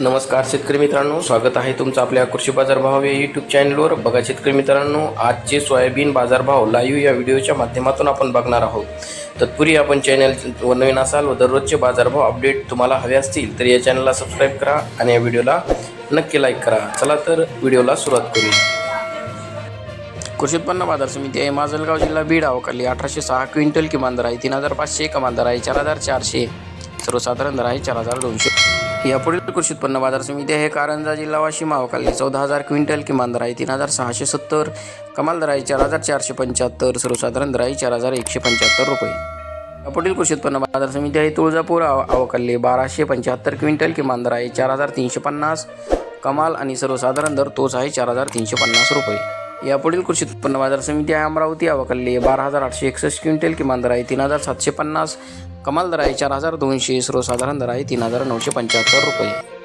नमस्कार शेतकरी मित्रांनो स्वागत आहे तुमचं आपल्या कृषी बाजारभाव या यूट्यूब चॅनलवर बघा शेतकरी मित्रांनो आजचे सोयाबीन बाजारभाव लाईव्ह या व्हिडिओच्या माध्यमातून आपण बघणार आहोत. तत्पूर्वी आपण चॅनल व नवीन असाल व दररोजचे बाजारभाव अपडेट तुम्हाला हवे असतील तर या चॅनलला सबस्क्राईब करा आणि या व्हिडिओला नक्की लाईक करा. चला तर व्हिडिओला सुरुवात करूया कृषी उत्पन्न बाजार समिती आहे माजलगाव जिल्हा बीड अवकाली अठराशे सहा क्विंटल किमान दर आहे तीन हजार पाचशे कमाल दर आहे चार हजार चारशे सर्वसाधारण दर आहे चार हजार दोनशे. यापुढील कृषी उत्पन्न बाजार समिती आहे. कारंजा जिल्हा वाशिम अवकाली चौदा हजार क्विंटल किमान दर आहे तीन हजार सहाशे सत्तर कमाल दर आहे चार हजार चारशे पंच्याहत्तर सर्वसाधारण दर आहे चार हजार एकशे पंच्याहत्तर रुपये. यापुढील कृषी उत्पन्न बाजार समिती आहे तुळजापूर अवकाली बाराशे पंच्याहत्तर क्विंटल किमान दर आहे चार हजार तीनशे पन्नास कमाल आणि सर्वसाधारण दर तोच आहे चार हजार तीनशे पन्नास रुपये. यापुढील कृषी उत्पन्न बाजार समिती आहे अमरावती अवकल्ली बारा हजार आठशे एकसष्ट क्विंटल किमान दर आहे तीन हजार सातशे पन्नास कमाल दर आहे चार हजार दोनशे सर्वसाधारण दर आहे तीन हजार नऊशे पंच्याहत्तर रुपये.